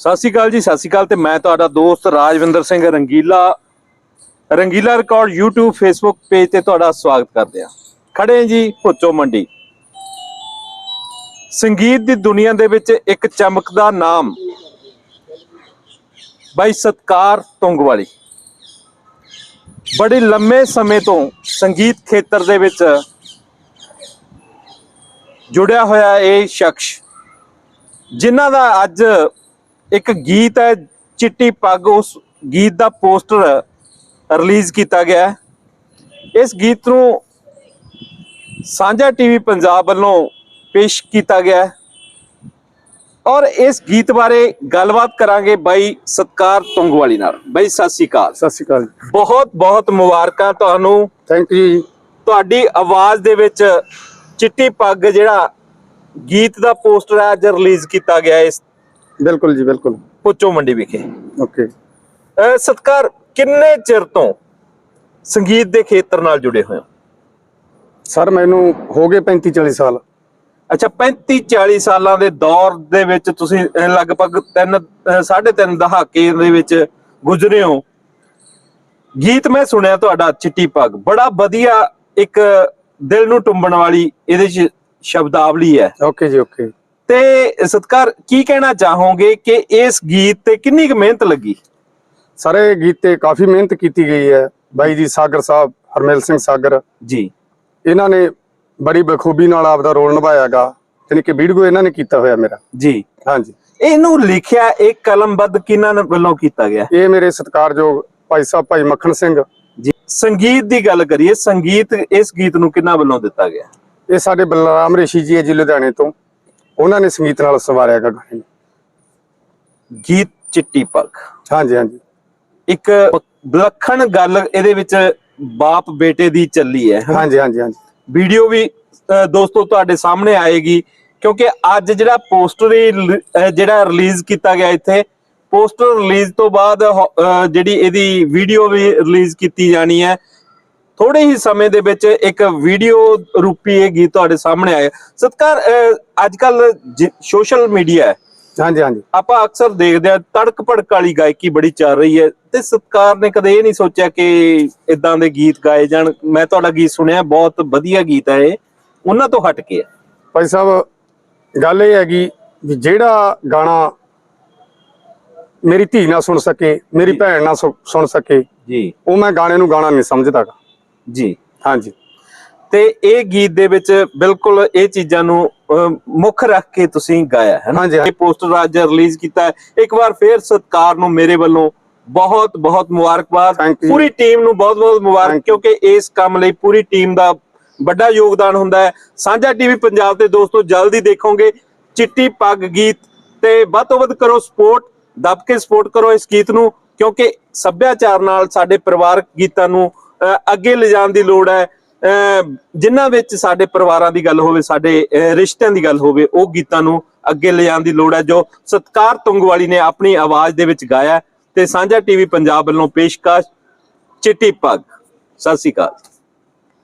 ਸਤਿ ਸ਼੍ਰੀ ਅਕਾਲ ਜੀ, ਸਤਿ ਸ਼੍ਰੀ ਅਕਾਲ ਤੇ ਮੈਂ ਤੁਹਾਡਾ ਦੋਸਤ Rajwinder Singh Rangeela. Rangeela record YouTube, Facebook page ਤੇ ਤੁਹਾਡਾ ਸਵਾਗਤ ਕਰਦੇ ਹਾਂ। ਖੜੇ ਹਾਂ ਜੀ ਭੁੱਚੋ ਮੰਡੀ। ਸੰਗੀਤ ਦੀ ਦੁਨੀਆ ਦੇ ਵਿੱਚ ਇੱਕ ਚਮਕਦਾ ਨਾਮ ਬਾਈ ਸਤਕਾਰ ਤੁੰਗਵਾਲੀ। ਬੜੇ ਲੰਮੇ ਸਮੇਂ ਤੋਂ ਸੰਗੀਤ ਖੇਤਰ ਦੇ ਵਿੱਚ ਜੁੜਿਆ ਹੋਇਆ ਇਹ ਸ਼ਖਸ, ਜਿਨ੍ਹਾਂ ਦਾ ਅੱਜ ਇੱਕ ਗੀਤ ਹੈ ਚਿੱਟੀ ਪੱਗ ਉਸ ਗੀਤ ਦਾ ਪੋਸਟਰ ਰਿਲੀਜ਼ ਕੀਤਾ ਗਿਆ ਹੈ। ਇਸ ਗੀਤ ਨੂੰ ਸਾਂਝਾ ਟੀਵੀ ਪੰਜਾਬ ਵੱਲੋਂ ਪੇਸ਼ ਕੀਤਾ ਗਿਆ ਹੈ। ਔਰ ਇਸ ਗੀਤ ਬਾਰੇ ਗੱਲਬਾਤ ਕਰਾਂਗੇ ਬਾਈ ਸਤਕਾਰ ਤੁੰਗਵਾਲੀ ਨਾਲ। ਬਾਈ ਸਤਿ ਸ਼੍ਰੀ ਅਕਾਲ। ਸਤਿ ਸ਼੍ਰੀ ਅਕਾਲ ਬਹੁਤ ਬਹੁਤ ਮੁਬਾਰਕਾਂ ਤੁਹਾਨੂੰ। ਥੈਂਕ ਯੂ ਜੀ। ਤੁਹਾਡੀ ਆਵਾਜ਼ ਦੇ ਵਿੱਚ ਚਿੱਟੀ ਪੱਗ ਜਿਹੜਾ ਗੀਤ ਦਾ ਪੋਸਟਰ ਹੈ ਅੱਜ ਰਿਲੀਜ਼ ਕੀਤਾ ਗਿਆ ਇਸ ਬਿਲਕੁਲ ਜੀ ਬਿਲਕੁਲ। ਪੁੱਚੋ ਮੰਡੀ ਵਿਖੇ। ਓਕੇ। ਸਤਕਾਰ ਕਿੰਨੇ ਚਿਰ ਤੋਂ ਸੰਗੀਤ ਦੇ ਖੇਤਰ ਨਾਲ ਜੁੜੇ ਹੋਏ ਹੋ? ਸਰ ਮੈਨੂੰ ਹੋ ਗਏ 35 40 ਸਾਲ। ਅੱਛਾ 35 40 ਸਾਲਾਂ ਦੇ ਦੌਰ ਦੇ ਵਿੱਚ ਤੁਸੀਂ ਲਗਭਗ 3 3.5 ਦਹਾਕੇ ਦੇ ਵਿੱਚ ਗੁਜ਼ਰੇ ਹੋ। ਗੀਤ ਮੈਂ ਸੁਣਿਆ ਤੁਹਾਡਾ ਚਿੱਟੀ ਪੱਗ। ਬੜਾ ਵਧੀਆ ਇੱਕ ਦਿਲ ਨੂੰ ਟੁੰਬਣ ਵਾਲੀ ਇਹਦੇ ਚ ਸ਼ਬਦਾਵਲੀ ਹੈ। ਓਕੇ ਜੀ ਓਕੇ। ਤੇ ਸਤਕਾਰ ਕੀ ਕਹਿਣਾ ਚਾਹੋਗੇ ਕਿ ਇਸ ਗੀਤ ਤੇ ਕਿੰਨੀ ਕੁ ਮਿਹਨਤ ਲੱਗੀ? ਸਾਰੇ ਗੀਤ ਤੇ ਕਾਫੀ ਮਿਹਨਤ ਕੀਤੀ ਗਈ ਹੈ। ਬਾਈ ਜੀ ਸਾਗਰ ਸਾਹਿਬ ਹਰਮੇਲ ਸਿੰਘ ਸਾਗਰ। ਜੀ। ਇਹਨਾਂ ਨੇ ਬੜੀ ਬਖੂਬੀ ਨਾਲ ਆਪਦਾ ਰੋਲ ਨਿਭਾਇਆਗਾ ਯਾਨੀ ਕਿ ਵੀਡੀਓ ਇਹਨਾਂ ਨੇ ਕੀਤਾ ਹੋਇਆ ਮੇਰਾ। ਜੀ। ਹਾਂਜੀ। ਇਹਨੂੰ ਲਿਖਿਆ ਇੱਕ ਕਲਮਬੱਧ ਕਿਹਨਾਂ ਨੇ ਵੱਲੋਂ ਕੀਤਾ ਗਿਆ? ਇਹ ਮੇਰੇ ਸਤਿਕਾਰਯੋਗ ਭਾਈ ਸਾਹਿਬ ਭਾਈ ਮੱਖਣ ਸਿੰਘ। ਜੀ। ਸੰਗੀਤ ਦੀ ਗੱਲ ਕਰੀਏ ਸੰਗੀਤ ਇਸ ਗੀਤ ਨੂੰ ਕਿਹਨਾਂ ਵੱਲੋਂ ਦਿੱਤਾ ਗਿਆ? ਇਹ ਸਾਡੇ ਬਲਰਾਮ ਰਿਸ਼ੀ ਜੀ ਹੈ ਜੀ ਲੁਧਿਆਣੇ ਤੋਂ। ਉਹਨਾਂ ਨੇ ਸੰਗੀਤ ਨਾਲ ਸਵਾਰਿਆ ਗਾ ਗਾਣੇ ਨੂੰ। ਗੀਤ ਚਿੱਟੀ ਪੱਗ ਹਾਂਜੀ ਹਾਂਜੀ। ਇੱਕ ਵਿਲੱਖਣ ਗੱਲ ਇਹਦੇ ਵਿੱਚ ਬਾਪ ਬੇਟੇ ਦੀ ਚੱਲੀ ਹੈ ਹਾਂਜੀ ਹਾਂਜੀ ਹਾਂਜੀ। ਵੀਡੀਓ ਵੀ ਦੋਸਤੋ ਤੁਹਾਡੇ ਸਾਹਮਣੇ ਆਏਗੀ ਕਿਉਂਕਿ ਅੱਜ ਜਿਹੜਾ ਪੋਸਟਰ ਜਿਹੜਾ ਰਿਲੀਜ਼ ਕੀਤਾ ਗਿਆ ਇੱਥੇ ਪੋਸਟਰ ਰਿਲੀਜ਼ ਤੋਂ ਬਾਅਦ ਜਿਹੜੀ ਇਹਦੀ ਵੀਡੀਓ ਵੀ ਰਿਲੀਜ਼ ਕੀਤੀ ਜਾਣੀ ਹੈ ਥੋੜੇ ਹੀ ਸਮੇਂ ਦੇ ਵਿੱਚ ਇੱਕ ਵੀਡੀਓ ਰੂਪੀ ਇਹ ਗੀਤ ਤੁਹਾਡੇ ਸਾਹਮਣੇ ਆਇਆ ਸਤਕਾਰ ਅੱਜ ਕੱਲ ਸੋਸ਼ਲ ਮੀਡੀਆ ਹੈ। ਹਾਂਜੀ ਹਾਂਜੀ। ਆਪਾਂ ਅਕਸਰ ਦੇਖਦੇ ਆ ਤੜਕ ਭੜਕ ਵਾਲੀ ਗਾਇਕੀ ਬੜੀ ਚੱਲ ਰਹੀ ਹੈ ਤੇ ਸਤਕਾਰ ਨੇ ਕਦੇ ਇਹ ਨਹੀਂ ਸੋਚਿਆ ਕਿ ਇਦਾਂ ਦੇ ਗੀਤ ਗਾਏ ਜਾਣ। ਮੈਂ ਤੁਹਾਡਾ ਗੀਤ ਸੁਣਿਆ ਬਹੁਤ ਵਧੀਆ ਗੀਤ ਹੈ ਇਹ। ਉਹਨਾਂ ਤੋਂ ਹਟ ਕੇ। ਹੈ ਭਾਈ ਸਾਹਿਬ ਗੱਲ ਇਹ ਹੈਗੀ ਵੀ ਜਿਹੜਾ ਗਾਣਾ ਮੇਰੀ ਧੀ ਨਾ ਸੁਣ ਸਕੇ ਮੇਰੀ। ਭੈਣ ਨਾ ਸੁਣ ਸਕੇ ਜੀ। ਉਹ ਮੈਂ ਗਾਣੇ ਨੂੰ ਗਾਣਾ ਨਹੀਂ ਸਮਝਦਾਗਾ। ਜੀ ਹਾਂਜੀ ਤੇ ਇਹ ਗੀਤ ਦੇ ਵਿੱਚ ਬਿਲਕੁਲ ਇਹ ਚੀਜ਼ਾਂ ਨੂੰ ਮੁੱਖ ਰੱਖ ਕੇ ਤੁਸੀਂ ਗਾਇਆ ਹੈ ਨਾ। ਇਹ ਪੋਸਟਰ ਅੱਜ ਰਿਲੀਜ਼ ਕੀਤਾ ਹੈ ਇੱਕ ਵਾਰ ਫੇਰ ਸਤਕਾਰ ਨੂੰ ਮੇਰੇ ਵੱਲੋਂ ਬਹੁਤ ਬਹੁਤ ਮੁਬਾਰਕਬਾਦ. ਪੂਰੀ ਟੀਮ ਨੂੰ ਬਹੁਤ ਬਹੁਤ ਮੁਬਾਰਕ. ਕਿਉਂਕਿ ਇਸ ਕੰਮ ਲਈ ਪੂਰੀ ਟੀਮ ਦਾ ਵੱਡਾ ਯੋਗਦਾਨ ਹੁੰਦਾ ਹੈ ਸਾਂਝਾ ਟੀਵੀ ਪੰਜਾਬ ਤੇ ਦੋਸਤੋ ਜਲਦੀ ਦੇਖੋਗੇ ਚਿੱਟੀ ਪੱਗ ਗੀਤ ਤੇ ਵੱਧ ਤੋਂ ਵੱਧ ਕਰੋ ਸਪੋਰਟ ਦੱਬ ਕੇ ਸਪੋਰਟ ਕਰੋ ਇਸ ਗੀਤ ਨੂੰ ਕਿਉਂਕਿ ਸੱਭਿਆਚਾਰ ਨਾਲ ਸਾਡੇ ਪਰਿਵਾਰਕ ਗੀਤਾਂ ਨੂੰ ਅੱਗੇ ਲਿਜਾਣ ਦੀ ਲੋੜ ਹੈ। ਅਹ, ਜਿਨ੍ਹਾਂ ਵਿੱਚ ਸਾਡੇ ਪਰਿਵਾਰਾਂ ਦੀ ਗੱਲ ਹੋਵੇ ਸਾਡੇ ਰਿਸ਼ਤਿਆਂ ਦੀ ਗੱਲ ਹੋਵੇ ਉਹ ਗੀਤਾਂ ਨੂੰ ਅੱਗੇ ਲਿਜਾਣ ਦੀ ਲੋੜ ਹੈ ਜੋ ਸਤਕਾਰ ਤੁੰਗਵਾਲੀ ਨੇ ਆਪਣੀ ਆਵਾਜ਼ ਦੇ ਵਿੱਚ ਗਾਇਆ ਤੇ ਸਾਂਝਾ ਟੀਵੀ ਪੰਜਾਬ ਵੱਲੋਂ ਪੇਸ਼ਕਸ਼ ਚਿੱਟੀ ਪੱਗ। ਸਤਿ ਸ਼੍ਰੀ ਅਕਾਲ।